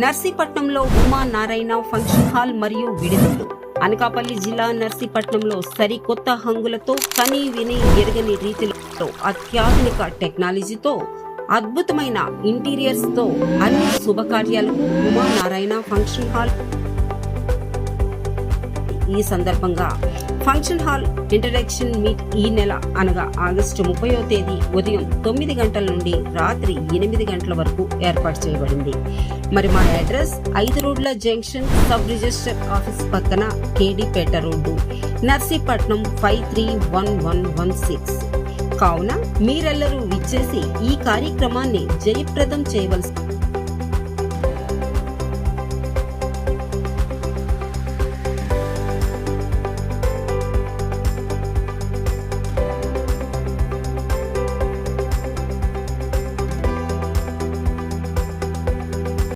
నర్సీపట్నంలో Uma Narayana function hall మరియు విడుదలు అనకాపల్లి జిల్లా నర్సీపట్నంలో సరికొత్త హంగులతో కని విని ఎరగని రీతిలో అత్యాధునిక టెక్నాలజీతో అద్భుతమైన ఇంటీరియర్స్తో అన్ని శుభకార్యాలకు ఉమా నారాయణ ఫంక్షన్ హాల్ ఈ సందర్భంగా ఫంక్షన్ హాల్ ఇంటరాక్షన్ మీట్ ఈ నెల అనగా ఆగస్టు ముప్పయో తేదీ ఉదయం తొమ్మిది గంటల నుండి రాత్రి ఎనిమిది గంటల వరకు ఏర్పాటు చేయబడింది. మరి మా అడ్రస్ ఐదు రోడ్ల జంక్షన్ సబ్ రిజిస్టర్ ఆఫీస్ పక్కన KDPeta road Narsipatnam five three one one one six. కావున మీరెల్లరూ విచ్చేసి ఈ కార్యక్రమాన్ని జయప్రదం చేయవలసి